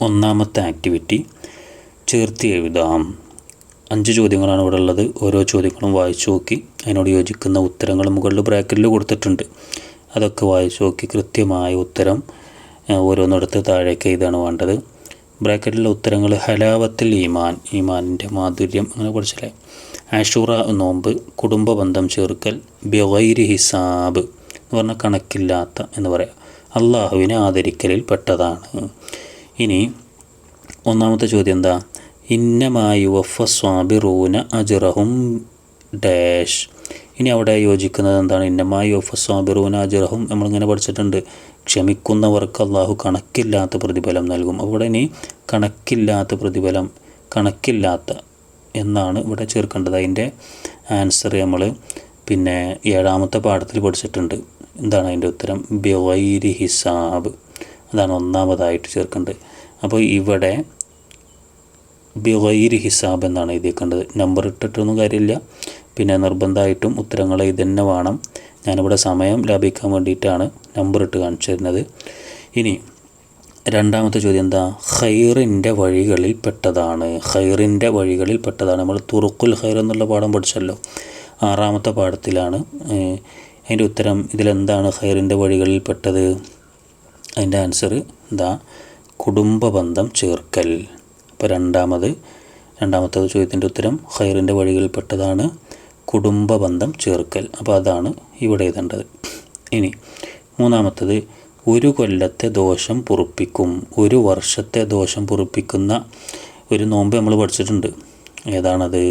ഒന്നാമത്തെ ആക്ടിവിറ്റി ചേർത്തി എഴുതാം. അഞ്ച് ചോദ്യങ്ങളാണ് ഇവിടെ ഉള്ളത്. ഓരോ ചോദ്യങ്ങളും വായിച്ചു നോക്കി. അതിനോട് യോജിക്കുന്ന ഉത്തരങ്ങൾ മുകളിൽ ബ്രാക്കറ്റിൽ കൊടുത്തിട്ടുണ്ട്. അതൊക്കെ വായിച്ചു നോക്കി കൃത്യമായ ഉത്തരം ഓരോന്നിടത്ത് താഴേക്ക് ഇതാണ് വേണ്ടത്. ബ്രാക്കറ്റിലെ ഉത്തരങ്ങൾ ഹലാവത്തിൽ ഈമാൻ ഈമാനിന്റെ മാധുര്യം അങ്ങനെ പഠിച്ചില്ലേ ആഷൂറ നോമ്പ് കുടുംബ ബന്ധം ചേർക്കൽ ബിഗൈരി ഹിസാബ് എന്ന് പറഞ്ഞാൽ കണക്കില്ലാത്ത എന്ന് പറയാം. അള്ളാഹുവിനെ ആദരിക്കലിൽ പെട്ടതാണ്. ഇനി ഒന്നാമത്തെ ചോദ്യം എന്താ? ഇന്നമായി വഫ സ്വാബിറൂന അജുറഹും ഡാഷ്. ഇനി അവിടെ യോജിക്കുന്നത് എന്താണ്? ഇന്നമായി വഫ സ്വാബിറൂന അജുറഹും നമ്മളിങ്ങനെ പഠിച്ചിട്ടുണ്ട്. ക്ഷമിക്കുന്നവർക്ക് അള്ളാഹു കണക്കില്ലാത്ത പ്രതിഫലം നൽകും. അവിടെ ഇനി കണക്കില്ലാത്ത പ്രതിഫലം കണക്കില്ലാത്ത എന്നാണ് ഇവിടെ ചേർക്കേണ്ടത്. അതിന്റെ ആൻസർ നമ്മൾ പിന്നെ ഏഴാമത്തെ പാഠത്തിൽ പഠിച്ചിട്ടുണ്ട്. എന്താണ് അതിന്റെ ഉത്തരം? ബിവൈരി ഹിസാബ്. അതാണ് ഒന്നാമതായിട്ട് ചേർക്കേണ്ടത്. അപ്പോൾ ഇവിടെ ബിഗൈർ ഹിസാബ് എന്നാണ് എഴുതിയേക്കേണ്ടത്. നമ്പർ ഇട്ടിട്ടൊന്നും കാര്യമില്ല. പിന്നെ നിർബന്ധമായിട്ടും ഉത്തരങ്ങൾ ഇത് തന്നെ വേണം. ഞാനിവിടെ സമയം ലാഭിക്കാൻ വേണ്ടിയിട്ടാണ് നമ്പർ ഇട്ട് കാണിച്ചു തരുന്നത്. ഇനി രണ്ടാമത്തെ ചോദ്യം എന്താ? ഖൈറിന്റെ വഴികളിൽ പെട്ടതാണ്. ഖൈറിന്റെ വഴികളിൽ പെട്ടതാണ്. നമ്മൾ തുറുക്കുൽ ഖൈർ എന്നുള്ള പാഠം പഠിച്ചല്ലോ. ആറാമത്തെ പാഠത്തിലാണ് അതിന്റെ ഉത്തരം ഇതിലെന്താണ് ഖൈറിന്റെ വഴികളിൽ പെട്ടത്? അതിന്റെ ആൻസർ എന്താ കുടുംബ ബന്ധം ചേർക്കൽ. അപ്പോൾ രണ്ടാമത് രണ്ടാമത്തെ ചോദ്യത്തിന്റെ ഉത്തരം ഹൈറിന്റെ വഴികളിൽപ്പെട്ടതാണ് കുടുംബ ബന്ധം ചേർക്കൽ. അപ്പോൾ അതാണ് ഇവിടെ എഴുതേണ്ടത്. ഇനി മൂന്നാമത്തത് ഒരു കൊല്ലത്തെ ദോഷം പൊറുപ്പിക്കും. ഒരു വർഷത്തെ ദോഷം പൊറുപ്പിക്കുന്ന ഒരു നോമ്പ് നമ്മൾ പഠിച്ചിട്ടുണ്ട്. ഏതാണത്?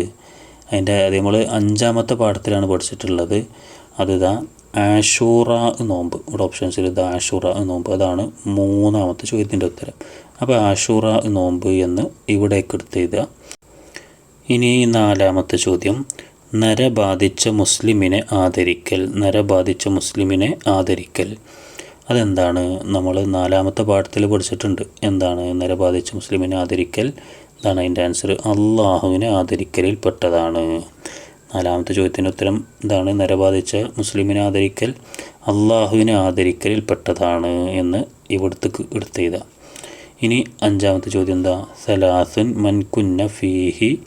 അതിന്റെ അത് നമ്മൾ അഞ്ചാമത്തെ പാഠത്തിലാണ് പഠിച്ചിട്ടുള്ളത്. അതിതാ ആഷൂറ നോമ്പ്. ഇവിടെ ഓപ്ഷൻസിൽ ഇത് ആഷൂറ നോമ്പ്. അതാണ് മൂന്നാമത്തെ ചോദ്യത്തിന്റെ ഉത്തരം. അപ്പോൾ ആഷൂറ നോമ്പ് എന്ന് ഇവിടേക്ക് എടുത്ത് എഴുതുക ഇനി നാലാമത്തെ ചോദ്യം. നര ബാധിച്ച മുസ്ലിമിനെ ആദരിക്കൽ. നര ബാധിച്ച മുസ്ലിമിനെ ആദരിക്കൽ. അതെന്താണ്? നമ്മൾ നാലാമത്തെ പാഠത്തിൽ പഠിച്ചിട്ടുണ്ട്. എന്താണ് നര ബാധിച്ച മുസ്ലിമിനെ ആദരിക്കൽ? എന്താണ് അതിന്റെ ആൻസർ അള്ളാഹുവിനെ ആദരിക്കലിൽ പെട്ടതാണ് നാലാമത്തെ ചോദ്യത്തിന്റെ ഉത്തരം ഇതാണ്. നരബാധിച്ച മുസ്ലിമിനെ ആദരിക്കൽ അള്ളാഹുവിനെ ആദരിക്കലിൽ പെട്ടതാണ് എന്ന് ഇവിടുത്തെ എടുത്തെഴുതാം ഇനി അഞ്ചാമത്തെ ചോദ്യം എന്താ? സലാസുൻ മൻകുന്ന ഫീഹി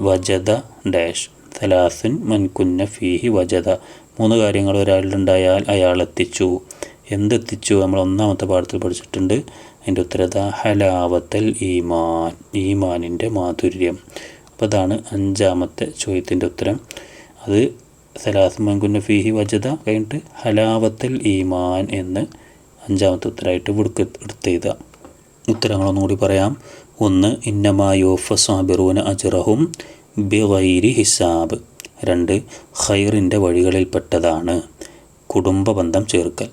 വജദ ഡാഷ്. സലാസുൻ മൻകുന്ന ഫീഹി വജദ. മൂന്ന് കാര്യങ്ങൾ ഒരാളിലുണ്ടായാൽ അയാൾ എത്തിച്ചു. എന്തെത്തിച്ചു? നമ്മൾ ഒന്നാമത്തെ പാഠത്തിൽ പഠിച്ചിട്ടുണ്ട്. അതിന്റെ ഉത്തരത ഹലാവത്തൽ ഈമാൻ. ഈമാനിന്റെ മാധുര്യം. അപ്പോൾ അഞ്ചാമത്തെ ചോദ്യത്തിന്റെ ഉത്തരം. അത് സലാസ് മങ്കുന്ന ഫീഹി വജത കഴിഞ്ഞിട്ട് ഹലാവത്തൽ ഈമാൻ എന്ന് അഞ്ചാമത്തെ ഉത്തരമായിട്ട് ഇവിടുക്ക് എടുത്തെഴുതുക ഉത്തരങ്ങളൊന്നുകൂടി പറയാം. ഒന്ന് ഇന്നമായോഫ സാബിറൂന അജറഹും ബിവൈരി ഹിസാബ്. രണ്ട് ഖൈറിന്റെ വഴികളിൽപ്പെട്ടതാണ് കുടുംബ ബന്ധം ചേർക്കൽ.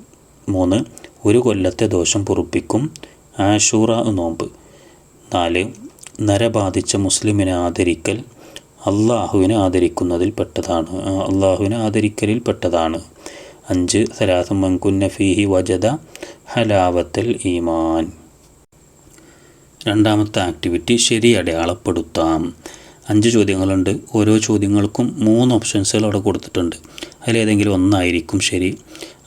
മൂന്ന് ഒരു കൊല്ലത്തെ ദോഷം പൊറുപ്പിക്കും ആഷൂറ നോമ്പ്. നാല് നരബാധിച്ച മുസ്ലിമിനെ ആദരിക്കൽ അള്ളാഹുവിനെ ആദരിക്കുന്നതിൽ പെട്ടതാണ്. അള്ളാഹുവിനെ ആദരിക്കലിൽ പെട്ടതാണ്. അഞ്ച് സലാസം ഫീഹി വജദ ഹലാവത്തൽ ഈമാൻ. രണ്ടാമത്തെ ആക്ടിവിറ്റി ശരി അടയാളപ്പെടുത്താം. അഞ്ച് ചോദ്യങ്ങളുണ്ട്. ഓരോ ചോദ്യങ്ങൾക്കും മൂന്ന് ഓപ്ഷൻസുകൾ അവിടെ കൊടുത്തിട്ടുണ്ട്. അതിലേതെങ്കിലും ഒന്നായിരിക്കും ശരി.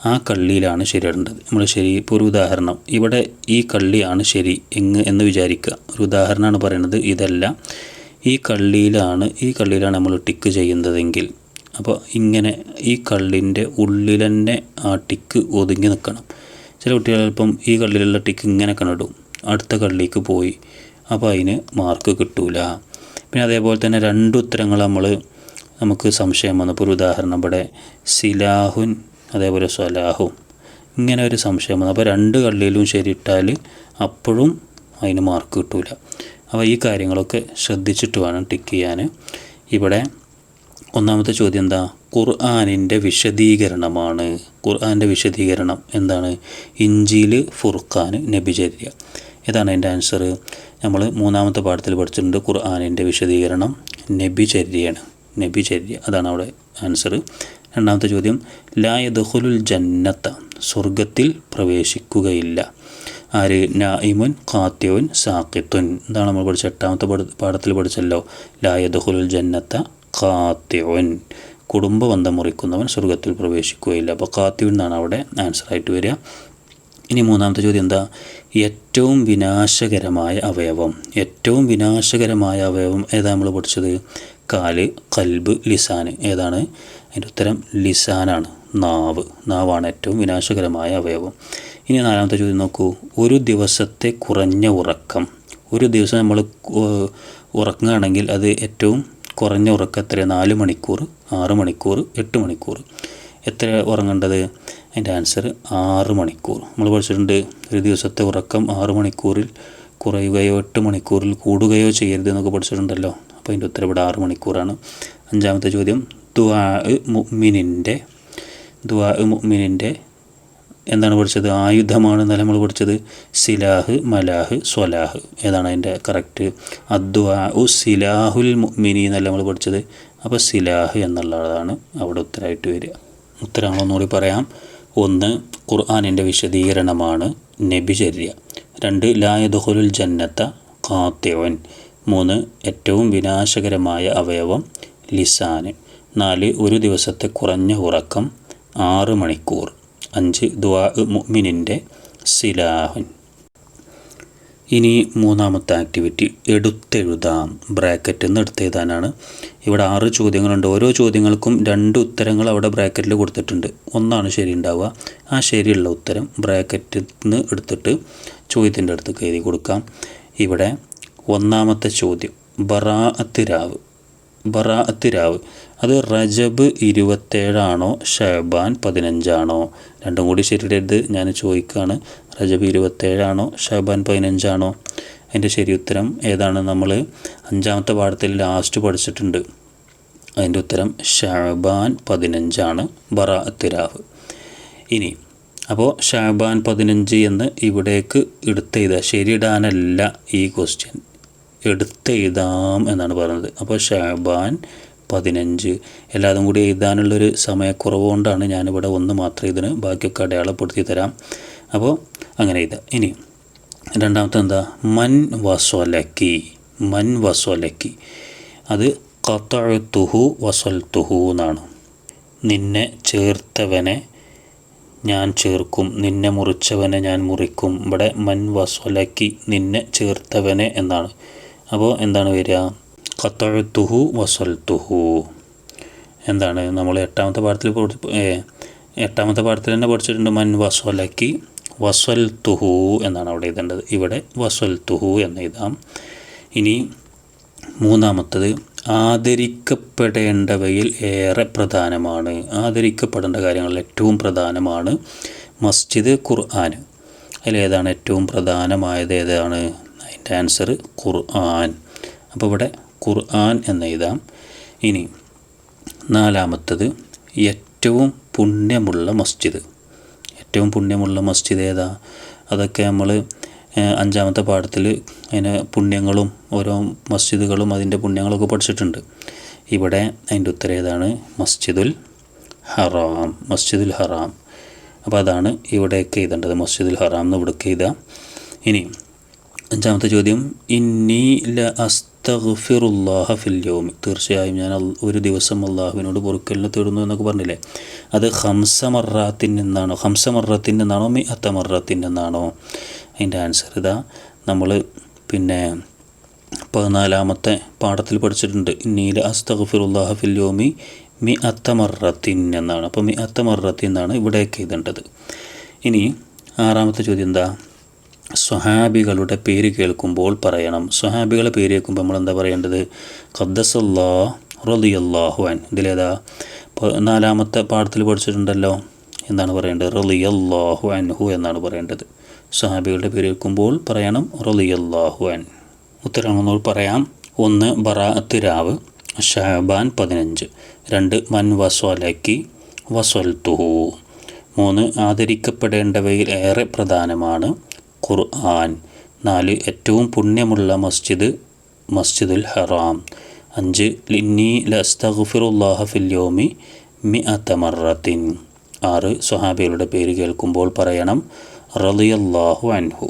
ആ കള്ളിയിലാണ് ശരിയിടേണ്ടത്. നമ്മൾ ശരി ഇപ്പോൾ ഒരു ഉദാഹരണം. ഇവിടെ ഈ കള്ളിയാണ് ശരി എങ്ങ് എന്ന് വിചാരിക്കുക. ഒരു ഉദാഹരണമാണ് പറയുന്നത് ഇതല്ല. ഈ കള്ളിയിലാണ് ഈ കള്ളിയിലാണ് നമ്മൾ ടിക്ക് ചെയ്യുന്നതെങ്കിൽ. അപ്പോൾ ഇങ്ങനെ ഈ കള്ളിന്റെ ഉള്ളിൽ തന്നെ ആ ടിക്ക് ഒതുങ്ങി നിൽക്കണം. ചില കുട്ടികൾ ചിലപ്പം ഈ കള്ളിലുള്ള ടിക്ക് ഇങ്ങനെ കണ്ടിടും. അടുത്ത കള്ളിക്ക് പോയി അപ്പോൾ അതിന് മാർക്ക് കിട്ടൂല. പിന്നെ അതേപോലെ തന്നെ രണ്ട് ഉത്തരങ്ങൾ നമ്മൾ നമുക്ക് സംശയം വന്നപ്പോൾ ഒരു ഉദാഹരണം. ഇവിടെ സിലാഹുൻ അതേപോലെ സ്വലാഹും. ഇങ്ങനെ ഒരു സംശയം വന്നു. അപ്പോൾ രണ്ട് കള്ളിയിലും ശരിയിട്ടാൽ അപ്പോഴും അതിന് മാർക്ക് കിട്ടൂല. അപ്പോൾ ഈ കാര്യങ്ങളൊക്കെ ശ്രദ്ധിച്ചിട്ട് വേണം ടിക്ക് ചെയ്യാൻ. ഇവിടെ ഒന്നാമത്തെ ചോദ്യം എന്താ? ഖുർആാനിന്റെ വിശദീകരണമാണ്. ഖുർആാന്റെ വിശദീകരണം എന്താണ്? ഇഞ്ചിയിൽ ഫുർഖാൻ നബിചര്യ ഇതാണ് അതിന്റെ ആൻസർ നമ്മൾ മൂന്നാമത്തെ പാഠത്തിൽ പഠിച്ചിട്ടുണ്ട് ഖുർആാനിന്റെ വിശദീകരണം നബിചര്യയാണ്. നബിചര്യ. അതാണ് അവിടെ ആൻസർ രണ്ടാമത്തെ ചോദ്യം ലാ യദ്ഖുലുൽ ജന്നത്ത സ്വർഗത്തിൽ പ്രവേശിക്കുകയില്ല. ആര്? നായിമുൻ ഖാത്യവൻ സാക്കിത്തുൻ എന്താണ് നമ്മൾ പഠിച്ച എട്ടാമത്തെ പാഠത്തിൽ പഠിച്ചല്ലോ. ലാ യദ്ഖുലുൽ ജന്നത്ത കുടുംബ ബന്ധം മുറിക്കുന്നവൻ സ്വർഗത്തിൽ പ്രവേശിക്കുകയില്ല. അപ്പോൾ ഖാത്യവൻ എന്നാണ് അവിടെ ആൻസർ ആയിട്ട് വരിക. ഇനി മൂന്നാമത്തെ ചോദ്യം എന്താ? ഏറ്റവും വിനാശകരമായ അവയവം. ഏറ്റവും വിനാശകരമായ അവയവം ഏതാ നമ്മൾ പഠിച്ചത്? കാൽ കൽബ് ലിസാന്. ഏതാണ്? അതിന്റെ ഉത്തരം ലിസാനാണ് നാവ്. നാവാണ് ഏറ്റവും വിനാശകരമായ അവയവം. ഇനി നാലാമത്തെ ചോദ്യം നോക്കൂ. ഒരു ദിവസത്തെ കുറഞ്ഞ ഉറക്കം. ഒരു ദിവസം നമ്മൾ ഉറങ്ങുകയാണെങ്കിൽ അത് ഏറ്റവും കുറഞ്ഞ ഉറക്കം എത്ര നാല് മണിക്കൂർ ആറ് മണിക്കൂർ എട്ട് മണിക്കൂർ. എത്ര ഉറങ്ങേണ്ടത്? അതിന്റെ ആൻസർ ആറ് മണിക്കൂർ. നമ്മൾ പഠിച്ചിട്ടുണ്ട് ഒരു ദിവസത്തെ ഉറക്കം ആറ് മണിക്കൂറിൽ കുറയുകയോ എട്ട് മണിക്കൂറിൽ കൂടുകയോ ചെയ്യരുത് എന്നൊക്കെ പഠിച്ചിട്ടുണ്ടല്ലോ. അപ്പോൾ അതിന്റെ ഉത്തരം ഇവിടെ ആറ് മണിക്കൂറാണ്. അഞ്ചാമത്തെ ചോദ്യം ദുആ മുഅ്മിനിന്റെ ദുആ മുഅ്മിനിന്റെ എന്താണ് പഠിച്ചത്? ആയുധമാണ് എന്നല്ല നമ്മൾ പഠിച്ചത്. സിലാഹ് മലാഹ് സ്വലാഹ്. ഏതാണ് അതിന്റെ കറക്റ്റ് അദ്വാ ഉ സിലാഹുൽ മുഅ്മിനി എന്നല്ല നമ്മൾ പഠിച്ചത്. അപ്പോൾ സിലാഹ് എന്നുള്ളതാണ് അവിടെ ഉത്തരമായിട്ട് വരിക. ഉത്തരങ്ങളൊന്നുകൂടി പറയാം. ഒന്ന് ഖുർആാനിന്റെ വിശദീകരണമാണ് നബിചര്യ. രണ്ട് ലായദുഹുലുൽ ജന്നത്ത കാത്യവൻ മൂന്ന് ഏറ്റവും വിനാശകരമായ അവയവം ലിസാന്. നാല് ഒരു ദിവസത്തെ കുറഞ്ഞ ഉറക്കം ആറ് മണിക്കൂർ. അഞ്ച് ദ്വാ മുഅ്മിനിന്റെ സിലാഹൻ. ഇനി മൂന്നാമത്തെ ആക്ടിവിറ്റി എടുത്തെഴുതാം. ബ്രാക്കറ്റിൽ നിന്ന് എടുത്തെഴുതാനാണ്. ഇവിടെ ആറ് ചോദ്യങ്ങളുണ്ട്. ഓരോ ചോദ്യങ്ങൾക്കും രണ്ട് ഉത്തരങ്ങൾ അവിടെ ബ്രാക്കറ്റിൽ കൊടുത്തിട്ടുണ്ട്. ഒന്നാണ് ശരി ഉണ്ടാവുക ആ ശരിയുള്ള ഉത്തരം ബ്രാക്കറ്റിൽ നിന്ന് എടുത്തിട്ട് ചോദ്യത്തിന്റെ അടുത്ത് എഴുതി കൊടുക്കാം. ഇവിടെ ഒന്നാമത്തെ ചോദ്യം ബറാഅത്ത് രാവ്. ബറാഅത്ത് രാവ്. അത് റജബ് ഇരുപത്തേഴാണോ ഷഹബാൻ പതിനഞ്ചാണോ? രണ്ടും കൂടി ശരിയുടെ ഞാൻ ചോദിക്കുകയാണ് റജബ് ഇരുപത്തേഴാണോ ഷഹബാൻ പതിനഞ്ചാണോ? അതിന്റെ ശരി ഉത്തരം ഏതാണ്? നമ്മൾ അഞ്ചാമത്തെ പാഠത്തിൽ ലാസ്റ്റ് പഠിച്ചിട്ടുണ്ട്. അതിന്റെ ഉത്തരം ഷഹബാൻ പതിനഞ്ചാണ്. ബറ അത്തിരാവ് ഇനി അപ്പോൾ ഷാബാൻ പതിനഞ്ച് എന്ന് ഇവിടേക്ക് എടുത്തെഴുതുക ശരിയിടാനല്ല ഈ ക്വസ്റ്റ്യൻ എടുത്തെഴുതാം എന്നാണ് പറയുന്നത് അപ്പോൾ ഷാബാൻ പതിനഞ്ച്. എല്ലാതും കൂടി എഴുതാനുള്ളൊരു സമയക്കുറവ് കൊണ്ടാണ് ഞാനിവിടെ ഒന്ന് മാത്രം ഇതിന് ബാക്കിയൊക്കെ അടയാളപ്പെടുത്തി തരാം. അപ്പോൾ അങ്ങനെ എഴുതാം. ഇനി രണ്ടാമത്തെ എന്താ? മൻ വസ്വലക്കി. മൻ വസ്വലക്കി. അത് കത്തഴുത്തുഹു വസൽത്തുഹു എന്നാണ്. നിന്നെ ചേർത്തവനെ ഞാൻ ചേർക്കും. നിന്നെ മുറിച്ചവനെ ഞാൻ മുറിക്കും. ഇവിടെ മൻ വസ്വലക്കി നിന്നെ ചേർത്തവനെ എന്നാണ്. അപ്പോൾ എന്താണ് വരിക? ഖത്തഴുത്തുഹു വസൽത്തുഹു എന്താണ്? നമ്മൾ എട്ടാമത്തെ പാഠത്തിൽ എട്ടാമത്തെ പാഠത്തിൽ തന്നെ പഠിച്ചിട്ടുണ്ട് മൻ വസ്വലക്കി വസൽത്തുഹു എന്നാണ് അവിടെ എഴുതേണ്ടത്. ഇവിടെ വസൽത്തുഹു എന്ന് എഴുതാം. ഇനി മൂന്നാമത്തത് ആദരിക്കപ്പെടേണ്ടവയിൽ ഏറെ പ്രധാനമാണ്. ആദരിക്കപ്പെടേണ്ട കാര്യങ്ങളിൽ ഏറ്റവും പ്രധാനമാണ് മസ്ജിദ് ഖുർആൻ. അതിലേതാണ് ഏറ്റവും പ്രധാനമായത്? ഏതാണ്? അതിന്റെ ആൻസർ ഖുർആൻ. അപ്പോൾ ഇവിടെ ഖുർആൻ എന്ന് എഴുതാം. ഇനി നാലാമത്തത് ഏറ്റവും പുണ്യമുള്ള മസ്ജിദ്. ഏറ്റവും പുണ്യമുള്ള മസ്ജിദ് ഏതാ? അതൊക്കെ നമ്മൾ അഞ്ചാമത്തെ പാഠത്തിൽ അതിന് പുണ്യങ്ങളും ഓരോ മസ്ജിദുകളും അതിന്റെ പുണ്യങ്ങളൊക്കെ പഠിച്ചിട്ടുണ്ട്. ഇവിടെ അതിന്റെ ഉത്തരം ഏതാണ്? മസ്ജിദുൽ ഹറാം. മസ്ജിദുൽ ഹറാം. അപ്പോൾ അതാണ് ഇവിടെയൊക്കെ എഴുതേണ്ടത്. മസ്ജിദുൽ ഹറാം എന്ന് ഇവിടേക്ക് എഴുതാം. ഇനി അഞ്ചാമത്തെ ചോദ്യം. ഇന്നി ല അസ്തഗ്ഫിറുല്ലാഹ ഫിൽ യൗമി. തീർച്ചയായും ഞാൻ ഒരു ദിവസം അള്ളാഹുവിനോട് പൊറുക്കലിന് തേടുന്നു എന്നൊക്കെ പറഞ്ഞില്ലേ? അത് ഹംസമറാത്തിൻ എന്നാണോ ഹംസമറത്തിൻ എന്നാണോ മി അത്ത എന്നാണോ അതിന്റെ ആൻസർ ഇതാ. നമ്മൾ പിന്നെ പതിനാലാമത്തെ പാഠത്തിൽ പഠിച്ചിട്ടുണ്ട്. നീല അസ്തഗ്ഫിറുല്ലാഹ ഫിൽ യോമി മി അത്തമറത്തിൻ എന്നാണ്. അപ്പോൾ മി അത്തമറത്തിൻ എന്നാണ് ഇവിടെയൊക്കെ എഴുതേണ്ടത്. ഇനി ആറാമത്തെ ചോദ്യം എന്താ? സ്വഹാബികളുടെ പേര് കേൾക്കുമ്പോൾ പറയണം. സ്വഹാബികളെ പേര് കേൾക്കുമ്പോൾ നമ്മൾ എന്താ പറയേണ്ടത്? ഖദ്ദസല്ലാ റലിയല്ലാഹു അൻ ഇതിലേതാ? നാലാമത്തെ പാഠത്തിൽ പഠിച്ചിട്ടുണ്ടല്ലോ. എന്താണ് പറയേണ്ടത്? റലിയല്ലാഹു അൻഹു എന്നാണ് പറയേണ്ടത്. സ്വഹാബികളുടെ പേര് കേൾക്കുമ്പോൾ പറയണം റലിയല്ലാഹു അൻ ഉത്തരങ്ങൾ പറയാം. ഒന്ന് ബറാത്തിരാവ് ഷഹബാൻ പതിനഞ്ച്. രണ്ട് മൻ വസ്വലക്കി വസ്വൽത്തുഹു മൂന്ന് ആദരിക്കപ്പെടേണ്ടവയിൽ ഏറെ പ്രധാനമാണ്. ഖുർആൻ. നാല് ഏറ്റവും പുണ്യമുള്ള മസ്ജിദ് മസ്ജിദുൽ ഹറാം. അഞ്ച് ലിന്നി ലസ്തഗ്ഫിറുല്ലാഹ ഫില്യോമി മി അതമറത്തിൻ ആറ് സ്വഹാബികളുടെ പേര് കേൾക്കുമ്പോൾ പറയണം റളിയല്ലാഹു അൻഹു.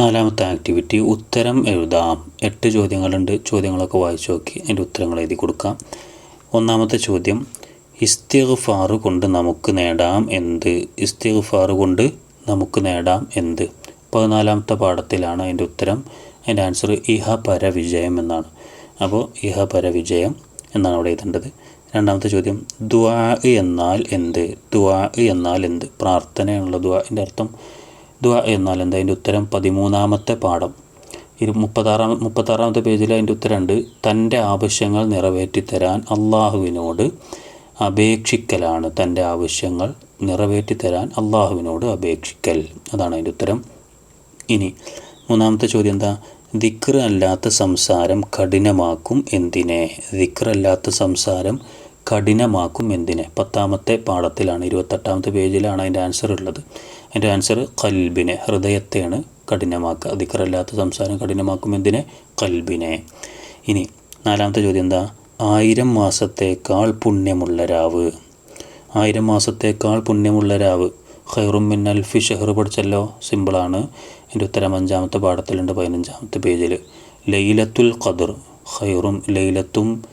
നാലാമത്തെ ആക്ടിവിറ്റി ഉത്തരം എഴുതാം. എട്ട് ചോദ്യങ്ങളുണ്ട്. ചോദ്യങ്ങളൊക്കെ വായിച്ചു നോക്കി അതിന്റെ ഉത്തരങ്ങൾ എഴുതി കൊടുക്കാം. ഒന്നാമത്തെ ചോദ്യം ഇസ്തിഗ്ഫാർ കൊണ്ട് നമുക്ക് നേടാം എന്ത്? ഇസ്തിഗ്ഫാർ കൊണ്ട് നമുക്ക് നേടാം എന്ത്? പതിനാലാമത്തെ പാഠത്തിലാണ് അതിന്റെ ഉത്തരം. അതിന്റെ ആൻസർ ഇഹ പര വിജയം എന്നാണ്. അപ്പോൾ ഇഹ പര വിജയം എന്നാണ് അവിടെ എഴുതേണ്ടത്. രണ്ടാമത്തെ ചോദ്യം ദ്വാ എന്നാൽ എന്ത്? ദ്വാ എന്നാൽ എന്ത്? പ്രാർത്ഥനയുള്ള ദുആന്റെ അർത്ഥം. ദ്വാ എന്നാൽ എന്ത്? അതിന്റെ ഉത്തരം പതിമൂന്നാമത്തെ പാഠം. ഇരു മുപ്പത്താറാം മുപ്പത്താറാമത്തെ പേജിൽ അതിന്റെ ഉത്തരമുണ്ട്. തന്റെ ആവശ്യങ്ങൾ നിറവേറ്റിത്തരാൻ അള്ളാഹുവിനോട് അപേക്ഷിക്കലാണ് തന്റെ ആവശ്യങ്ങൾ നിറവേറ്റിത്തരാൻ അള്ളാഹുവിനോട് അപേക്ഷിക്കൽ. അതാണ് അതിന്റെ ഉത്തരം. ഇനി മൂന്നാമത്തെ ചോദ്യം എന്താ? ദിക്ർ അല്ലാത്ത സംസാരം കഠിനമാക്കും എന്തിനെ? ദിക്ർ അല്ലാത്ത സംസാരം കഠിനമാക്കും എന്തിനെ? പത്താമത്തെ പാഠത്തിലാണ് ഇരുപത്തെട്ടാമത്തെ പേജിലാണ് അതിന്റെ ആൻസർ ഉള്ളത്. അതിന്റെ ആൻസർ കൽബിനെ ഹൃദയത്തെയാണ് കഠിനമാക്കുക. ദിക്റല്ലാത്ത സംസാരം കഠിനമാക്കും എന്തിനെ? കൽബിനെ. ഇനി നാലാമത്തെ ചോദ്യം എന്താ? ആയിരം മാസത്തേക്കാൾ പുണ്യമുള്ള രാവ്. ആയിരം മാസത്തേക്കാൾ പുണ്യമുള്ള രാവ്. ഹൈറും മിന്നൽ അൽഫി ഷെഹർ പഠിച്ചല്ലോ. സിമ്പിളാണ് എന്റെ ഉത്തരം അഞ്ചാമത്തെ പാഠത്തിലുണ്ട് പതിനഞ്ചാമത്തെ പേജിൽ. ലൈലത്തുൽ ഖദർ. ഖൈറും ലൈലത്തും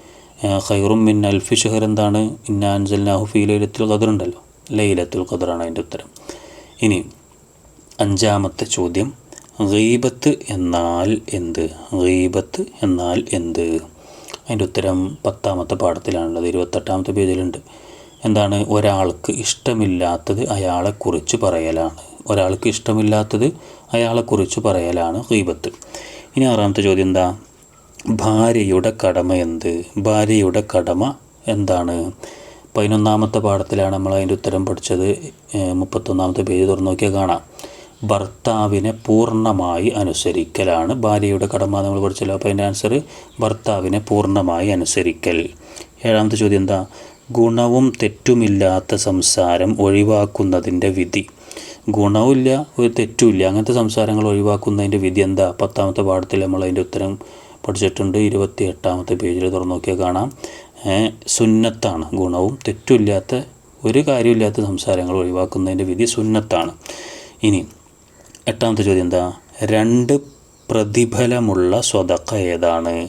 ഖൈറും മിൻ അൽഫി ഷെഹർ എന്താണ്? ഇന്നാൻസൽനാഹു ഫി ലൈലത്തുൽ ഖദർ ഉണ്ടല്ലോ. ലൈലത്തുൽ ഖദറാണ് അതിന്റെ ഉത്തരം. ഇനി അഞ്ചാമത്തെ ചോദ്യം. ഗീബത്ത് എന്നാൽ എന്ത്? ഗീബത്ത് എന്നാൽ എന്ത്? അതിന്റെ ഉത്തരം പത്താമത്തെ പാഠത്തിലാണുള്ളത്. ഇരുപത്തെട്ടാമത്തെ പേജിലുണ്ട്. എന്താണ്? ഒരാൾക്ക് ഇഷ്ടമില്ലാത്തത് അയാളെക്കുറിച്ച് പറയലാണ്. ഒരാൾക്ക് ഇഷ്ടമില്ലാത്തത് അയാളെക്കുറിച്ച് പറയലാണ് ഹീബത്ത് ഇനി ആറാമത്തെ ചോദ്യം എന്താ? ഭാര്യയുടെ കടമ എന്ത്? ഭാര്യയുടെ കടമ എന്താണ്? പതിനൊന്നാമത്തെ പാഠത്തിലാണ് നമ്മൾ അതിന്റെ ഉത്തരം പഠിച്ചത്. മുപ്പത്തൊന്നാമത്തെ പേജ് തുറന്നു നോക്കിയാൽ കാണാം. ഭർത്താവിനെ പൂർണമായി അനുസരിക്കലാണ്. ഭാര്യയുടെ കടമ നമ്മൾ പഠിച്ചല്ലോ. അപ്പോൾ അതിന്റെ ആൻസർ ഭർത്താവിനെ പൂർണമായി അനുസരിക്കൽ. ഏഴാമത്തെ ചോദ്യം എന്താ? ഗുണവും തെറ്റുമില്ലാത്ത സംസാരം ഒഴിവാക്കുന്നതിന്റെ വിധി. ഗുണവുമില്ല ഒരു തെറ്റുമില്ല. അങ്ങനത്തെ സംസാരങ്ങൾ ഒഴിവാക്കുന്നതിന്റെ വിധി എന്താ? പത്താമത്തെ പാഠത്തിൽ നമ്മൾ അതിന്റെ ഉത്തരം പഠിച്ചിട്ടുണ്ട്. ഇരുപത്തി എട്ടാമത്തെ പേജിൽ തുറന്നു നോക്കിയാൽ കാണാം. സുന്നത്താണ് ഗുണവും തെറ്റുമില്ലാത്ത ഒരു കാര്യമില്ലാത്ത സംസാരങ്ങൾ ഒഴിവാക്കുന്നതിന്റെ വിധി സുന്നത്താണ്. ഇനി എട്ടാമത്തെ ചോദ്യം എന്താ? രണ്ട് പ്രതിഫലമുള്ള സ്വതക്ക ഏതാണ്?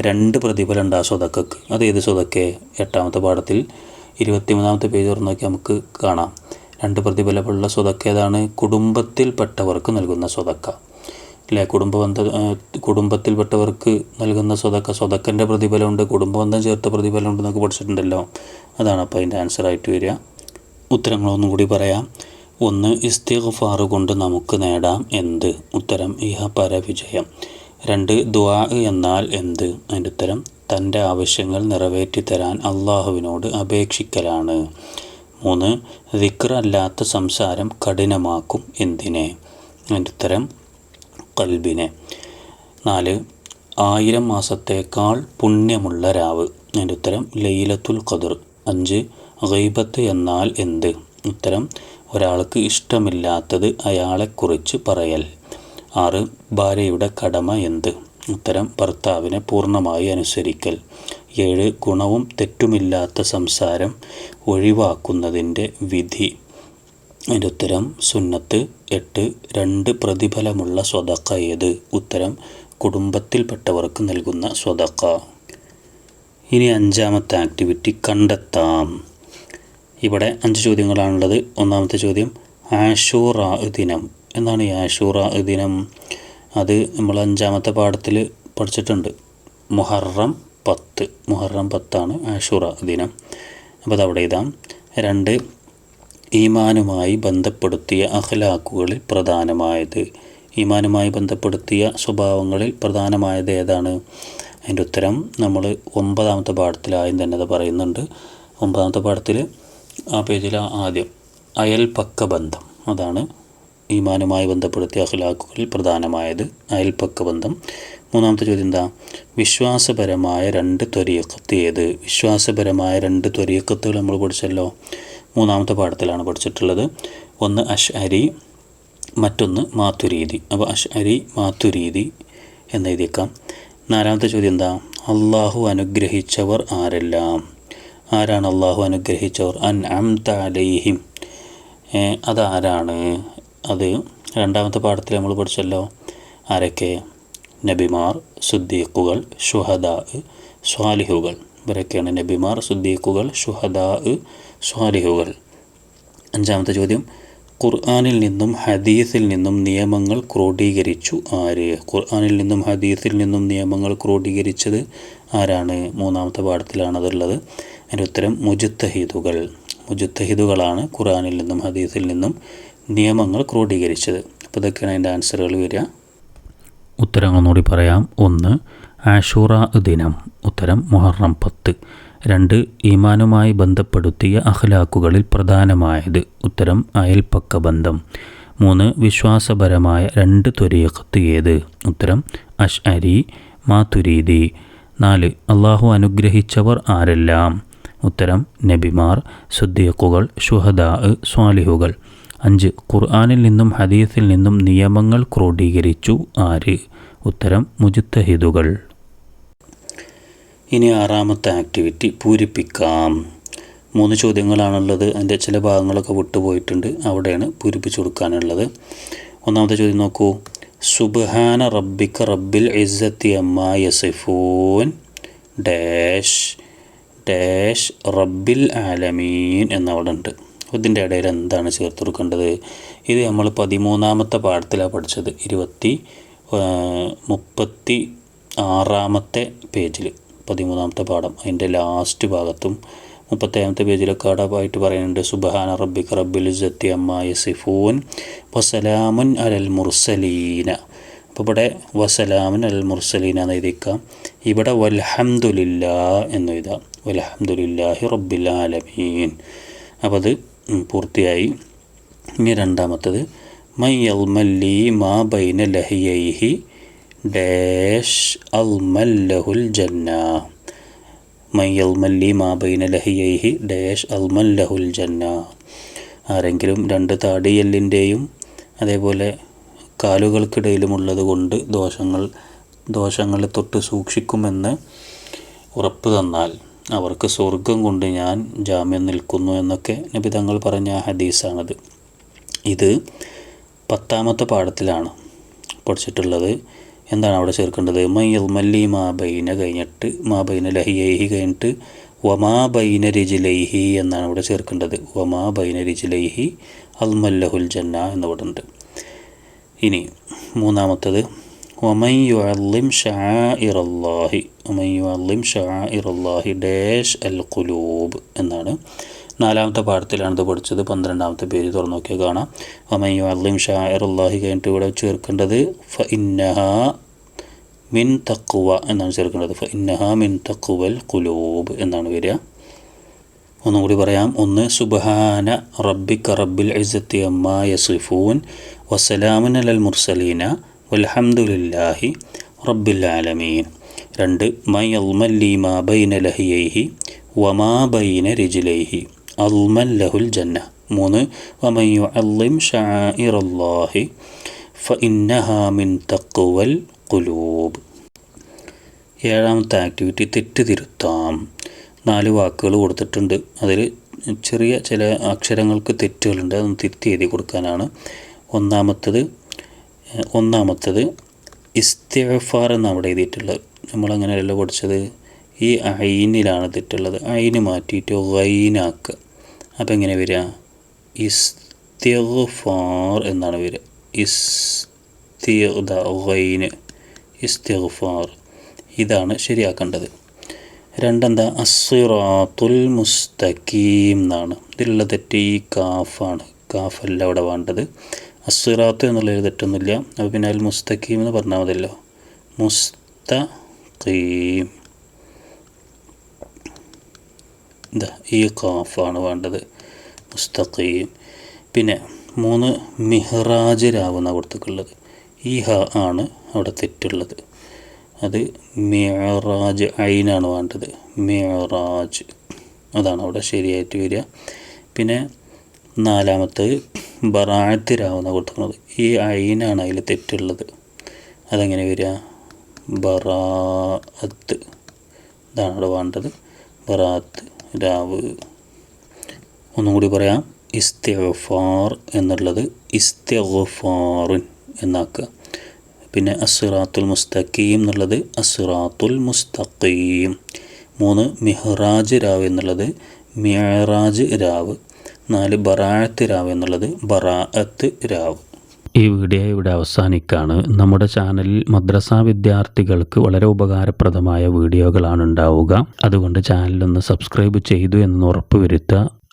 രണ്ട് പ്രതിഫലം ഉണ്ട് ആ സ്വതക്കക്ക്. അത് ഏത് സ്വതക്കെ? എട്ടാമത്തെ പാഠത്തിൽ ഇരുപത്തിമൂന്നാമത്തെ പേജ് നോക്കി നമുക്ക് കാണാം. രണ്ട് പ്രതിഫലമുള്ള സ്വതക്ക ഏതാണ്? കുടുംബത്തിൽപ്പെട്ടവർക്ക് നൽകുന്ന സ്വതക്ക. അല്ലേ? കുടുംബബന്ധ കുടുംബത്തിൽപ്പെട്ടവർക്ക് നൽകുന്ന സ്വതക്ക. സ്വതക്കന്റെ പ്രതിഫലമുണ്ട് കുടുംബബന്ധം ചേർത്ത പ്രതിഫലമുണ്ട് എന്നൊക്കെ പഠിച്ചിട്ടുണ്ടല്ലോ. അതാണ് അപ്പോൾ അതിന്റെ ആൻസർ ആയിട്ട് വരിക. ഉത്തരങ്ങളൊന്നും കൂടി പറയാം. ഒന്ന് ഇസ്തിഗ്ഫാർ കൊണ്ട് നമുക്ക് നേടാം എന്ത്? ഉത്തരം ഇഹ പരവിജയം. രണ്ട് ദുആ എന്നാൽ എന്ത്? അതിന്റെ ഉത്തരം തന്റെ ആവശ്യങ്ങൾ നിറവേറ്റി തരാൻ അള്ളാഹുവിനോട് അപേക്ഷിക്കലാണ്. മൂന്ന് ദിക്ർ അല്ലാത്ത സംസാരം കഠിനമാക്കും എന്തിനെ? അതിന്റെ ഉത്തരം കൽബിനെ. നാല് ആയിരം മാസത്തേക്കാൾ പുണ്യമുള്ള രാവ്. അതിന്റെ ഉത്തരം ലൈലത്തുൽ ഖദർ. അഞ്ച് ഗൈബത്ത് എന്നാൽ എന്ത്? ഉത്തരം ഒരാൾക്ക് ഇഷ്ടമില്ലാത്തത് അയാളെക്കുറിച്ച് പറയൽ. ആറ് ഭാര്യയുടെ കടമ എന്ത്? ഉത്തരം ഭർത്താവിനെ പൂർണമായി അനുസരിക്കൽ. ഏഴ് ഗുണവും തെറ്റുമില്ലാത്ത സംസാരം ഒഴിവാക്കുന്നതിന്റെ വിധി. അതിന്റെ ഉത്തരം സുന്നത്ത്. എട്ട് രണ്ട് പ്രതിഫലമുള്ള സ്വതക്ക ഏത്? ഉത്തരം കുടുംബത്തിൽപ്പെട്ടവർക്ക് നൽകുന്ന സ്വതക്ക. ഇനി അഞ്ചാമത്തെ ആക്ടിവിറ്റി കണ്ടെത്താം. ഇവിടെ അഞ്ച് ചോദ്യങ്ങളാണുള്ളത്. ഒന്നാമത്തെ ചോദ്യം ആഷൂറ ദിനം എന്നാണ് ഈ ആഷൂറ ദിനം അത് നമ്മൾ അഞ്ചാമത്തെ പാഠത്തിൽ പഠിച്ചിട്ടുണ്ട്. മുഹറം പത്ത്. മുഹറം പത്താണ് ആഷൂറ ദിനം അപ്പോൾ അതവിടെ ഇതാം രണ്ട് ഈമാനുമായി ബന്ധപ്പെടുത്തിയ അഖലാക്കുകളിൽ പ്രധാനമായത്. ഈമാനുമായി ബന്ധപ്പെടുത്തിയ സ്വഭാവങ്ങളിൽ പ്രധാനമായത് ഏതാണ്? അതിന്റെ ഉത്തരം നമ്മൾ ഒമ്പതാമത്തെ പാഠത്തിലായും തന്നെ അത് പറയുന്നുണ്ട്. ഒമ്പതാമത്തെ പാഠത്തിൽ ആ പേജിൽ ആദ്യം. അയൽപക്ക ബന്ധം അതാണ് ഈമാനുമായി ബന്ധപ്പെടുത്തിയ അഖിലാക്കുകളിൽ പ്രധാനമായത് അയൽപക്ക ബന്ധം മൂന്നാമത്തെ ചോദ്യം എന്താ? വിശ്വാസപരമായ രണ്ട് ത്വരീക്കത്ത് ഏത്? വിശ്വാസപരമായ രണ്ട് ത്വരീക്കത്തുകൾ നമ്മൾ പഠിച്ചല്ലോ. മൂന്നാമത്തെ പാഠത്തിലാണ് പഠിച്ചിട്ടുള്ളത്. ഒന്ന് അഷ് അരി മറ്റൊന്ന് മാത്തുരീതി അപ്പോൾ അഷ് അരി മാത്തുരീതി എന്നെഴുതിയേക്കാം നാലാമത്തെ ചോദ്യം എന്താ? അള്ളാഹു അനുഗ്രഹിച്ചവർ ആരെല്ലാം? ആരാണ് അള്ളാഹു അനുഗ്രഹിച്ചവർ അൻ അംത അലൈഹിം. അതാരാണ്? അത് രണ്ടാമത്തെ പാഠത്തിൽ നമ്മൾ പഠിച്ചല്ലോ. ആരൊക്കെ? നബിമാർ സുദ്ദീഖുകൾ ഷുഹദാ സ്വാലിഹുകൾ. ഇവരൊക്കെയാണ് നബിമാർ സുദ്ദീഖുകൾ ഷുഹദാ സ്വാലിഹുകൾ. അഞ്ചാമത്തെ ചോദ്യം. ഖുർആാനിൽ നിന്നും ഹദീസിൽ നിന്നും നിയമങ്ങൾ ക്രോഡീകരിച്ചു ആര്? ഖുർആാനിൽ നിന്നും ഹദീസിൽ നിന്നും നിയമങ്ങൾ ക്രോഡീകരിച്ചത് ആരാണ്? മൂന്നാമത്തെ പാഠത്തിലാണ് അതുള്ളത്. അതിന്റെ ഉത്തരം മുജുത്തഹിദുകൾ. മുജുത്തഹിദുകളാണ് ഖുറാനിൽ നിന്നും ഹദീസിൽ നിന്നും നിയമങ്ങൾ ക്രോഡീകരിച്ചത്. അപ്പോൾ ഇതൊക്കെയാണ് അതിന്റെ ആൻസറുകൾ വരിക. ഉത്തരങ്ങൾ ഒന്നുകൂടി പറയാം. ഒന്ന് ആഷൂറ ദിനം ഉത്തരം മുഹറം പത്ത്. രണ്ട് ഈമാനുമായി ബന്ധപ്പെടുത്തിയ അഖ്ലാക്കുകളിൽ പ്രധാനമായത് ഉത്തരം അയൽപ്പക്ക ബന്ധം. മൂന്ന് വിശ്വാസപരമായ രണ്ട് ത്വരീഖത്ത് ഏത്? ഉത്തരം അഷ് അരി മാതുരീതി നാല് അള്ളാഹു അനുഗ്രഹിച്ചവർ ആരെല്ലാം? ഉത്തരം നബിമാർ സുദ്ദീഖുകൾ ഷുഹദാ സ്വാലിഹുകൾ. അഞ്ച് ഖുർആാനിൽ നിന്നും ഹദീസിൽ നിന്നും നിയമങ്ങൾ ക്രോഡീകരിച്ചു ആര്? ഉത്തരം മുജിത്തഹിദുകൾ. ഇനി ആറാമത്തെ ആക്ടിവിറ്റി പൂരിപ്പിക്കാം. മൂന്ന് ചോദ്യങ്ങളാണുള്ളത്. അതിന്റെ ചില ഭാഗങ്ങളൊക്കെ വിട്ടുപോയിട്ടുണ്ട്. അവിടെയാണ് പൂരിപ്പിച്ചു കൊടുക്കാനുള്ളത്. ഒന്നാമത്തെ ചോദ്യം നോക്കൂ. സുബ്ഹാന റബ്ബിക്ക റബ്ബിൽ ഇസ്സത്തി അമ്മ യസിഫൂൻ. ഡാഷ്. ഡാഷ് റബ്ബിൽ ആലമീൻ എന്നവിടെ ഉണ്ട് ഇതിന്റെ ഇടയിൽ എന്താണ് ചേർത്ത് കൊടുക്കേണ്ടത് ഇത് നമ്മൾ പതിമൂന്നാമത്തെ പാഠത്തിലാണ് പഠിച്ചത്. ഇരുപത്തി മുപ്പത്തി ആറാമത്തെ പേജിൽ പതിമൂന്നാമത്തെ പാഠം. അതിന്റെ ലാസ്റ്റ് ഭാഗത്തും മുപ്പത്തേഴാമത്തെ പേജിലൊക്കെ അടവായിട്ട് പറയുന്നുണ്ട്. സുബഹാന റബ്ബിക് റബ്ബിൽ ഇസ്സത്തി അമ്മ യസിഫൂൻ വസലാമുൻ അലൽ മുർസലീന. അപ്പോൾ ഇവിടെ വസലാമിൻ അൽ മുർസലീന എന്ന് എഴുതിക്കാം ഇവിടെ വൽഹമുല്ല എന്ന് എഴുതാം. വൽഹംദുലില്ലാഹി റബ്ബിൽ ആലമീൻ. അപ്പോൾ അത് പൂർത്തിയായി. ഇനി രണ്ടാമത്തത് മൈ അൽമല്ലി മാ ബൈന ലഹിയൈഹി ഡാഷ് അൽമല്ലഹുൽ ജന്ന. മൈ അൽമല്ലി മാ ബൈന ലഹിയൈഹി ഡാഷ് അൽമല്ലഹുൽ ജന്ന. ആരെങ്കിലും രണ്ട് താടിയല്ലിന്റെയും അതേപോലെ കാലുകൾക്കിടയിലുമുള്ളത് കൊണ്ട് ദോഷങ്ങൾ ദോഷങ്ങളെ തൊട്ട് സൂക്ഷിക്കുമെന്ന് ഉറപ്പ് തന്നാൽ അവർക്ക് സ്വർഗം കൊണ്ട് ഞാൻ ജാമ്യം നിൽക്കുന്നു എന്നൊക്കെ നബി തങ്ങൾ പറഞ്ഞ ഹദീസാണത്. ഇത് പത്താമത്തെ പാഠത്തിലാണ് പഠിച്ചിട്ടുള്ളത്. എന്താണ് അവിടെ ചേർക്കേണ്ടത്? മയ്യൽ മല്ലി മാ ബൈന കഴിഞ്ഞിട്ട് മാ ബൈന ലഹിയൈഹി കഴിഞ്ഞിട്ട് വമാ ബൈന രിജിലൈഹി എന്നാണ് ഇവിടെ ചേർക്കേണ്ടത്. വമാ ബൈന രിജിലൈഹി അൽമല്ലഹുൽ ജന്ന എന്നിവിടെ ഉണ്ട് ഇനി മൂന്നാമത്തത് വമൻ യുഅല്ലിം ഷാഇറല്ലാഹി വമൻ യുഅല്ലിം ഷാഇറല്ലാഹി ഡാഷ് അൽ ഖുലൂബ് എന്നാണ്. നാലാമത്തെ പാഠത്തിലാണ് ഇത് പഠിച്ചത്. പന്ത്രണ്ടാമത്തെ പേജ് തുറന്നു നോക്കിയാൽ കാണാം. വമൻ യുഅല്ലിം ഷാഇറല്ലാഹി കഴിഞ്ഞിട്ട് ഇവിടെ ചേർക്കേണ്ടത് ഫ ഇന്നഹ മിൻ തക്കുവ എന്നാണ് ചേർക്കേണ്ടത്. ഫ ഇന്നഹ മിൻ തക്കുവൽ കുലൂബ് എന്നാണ് വരിക. ഒന്നുകൂടി പറയാം. ഒന്ന് സുബഹാന റബ്ബിക്ക റബ്ബിൽ ഇസത്തി അമ്മ യസിഫൂൻ വസലാമുൻ അലൽ മുർസലീന. വൽഹംദുലില്ലാഹി റബ്ബിൽ ആലമീൻ. രണ്ട് മൈ അൽമല്ലി മാ ബൈന ലഹിയൈഹി വമാ ബൈന റിജിലൈഹി. അൽമൻ ലഹുൽ ജന്ന. മൂന്ന് വമൻ യുഅല്ലിം ഷാഇറല്ലാഹി ഫഇന്നഹ മിൻ തഖ്വൽ ഖുലൂബ്. ഏഴാമത്തെ ആക്ടിവിറ്റി തെറ്റ് തിരുത്താം. നാല് വാക്കുകൾ കൊടുത്തിട്ടുണ്ട്. അതിൽ ചെറിയ ചില അക്ഷരങ്ങൾക്ക് തെറ്റുകളുണ്ട്. അതൊന്ന് തിരുത്തി എഴുതി കൊടുക്കാനാണ്. ഒന്നാമത്തത് ഒന്നാമത്തത് ഇസ്തിഫാർ എന്നാണ് അവിടെ എഴുതിയിട്ടുള്ളത്. നമ്മളങ്ങനെയല്ല പഠിച്ചത്. ഈ അയിനിലാണ് തെറ്റുള്ളത്. അയിന് മാറ്റിയിട്ട് ഗൈനാക്കുക അപ്പോൾ എങ്ങനെ വരിക? ഇസ്തിഫാർ എന്നാണ് വരിക. ഇസ്തിന് ഇസ്തിഫാർ ഇതാണ് ശരിയാക്കേണ്ടത്. രണ്ടെന്താ? അസുറാത്തുൽ മുസ്തഖീം എന്നാണ്. ഇതിലുള്ള തെറ്റ് ഈ കാഫാണ്. കാഫല്ല അവിടെ വേണ്ടത്. അസുറാത്ത് എന്നുള്ളൊരു തെറ്റൊന്നുമില്ല. അപ്പോൾ പിന്നെ അൽ മുസ്തഖീം എന്ന് പറഞ്ഞാൽ മതിയല്ലോ. മുസ്തഖീം. എന്താ ഈ കാഫാണ് വേണ്ടത്. മുസ്തഖീം. പിന്നെ മൂന്ന് മിഹ്റാജ് രാവുന്ന കൊടുത്തിട്ടുള്ളത്. ഈ ഹ ആണ് അവിടെ തെറ്റുള്ളത്. അത് മിറാജ് ഐനാണ് വേണ്ടത്. മിറാജ് അതാണ് അവിടെ ശരിയായിട്ട് വരിക. പിന്നെ നാലാമത്തത് ബറാത്തിരാവുന്ന കൊടുക്കുന്നത് ഈ ഐനാണ് അതിൽ തെറ്റുള്ളത്. അതെങ്ങനെ വരിക? ബറാത്ത്. ഇതാണ് അവിടെ വേണ്ടത്. ബറാത്ത് രാവ്. ഒന്നും കൂടി പറയാം. ഇസ്തിഗ്ഫാർ എന്നുള്ളത് ഇസ്തിഗ്ഫാറുൻ എന്നാക്കുക. പിന്നെ അസുറാത്തുൽ മുസ്തഖീം എന്നുള്ളത് അസുറാത്തുൽ മുസ്തഖീം. മൂന്ന് മിഹ്റാജ് രാവ് എന്നുള്ളത് മിഹറാജ് രാവ്. നാല് ബറാഅത്ത് രാവ് എന്നുള്ളത് ബറാഅത്ത് രാവ്. ഈ വീഡിയോ ഇവിടെ അവസാനിക്കുകയാണ് നമ്മുടെ ചാനലിൽ മദ്രസ വിദ്യാർത്ഥികൾക്ക് വളരെ ഉപകാരപ്രദമായ വീഡിയോകളാണ് ഉണ്ടാവുക. അതുകൊണ്ട് ചാനലൊന്ന് സബ്സ്ക്രൈബ് ചെയ്തു എന്ന് ഉറപ്പുവരുത്തുക.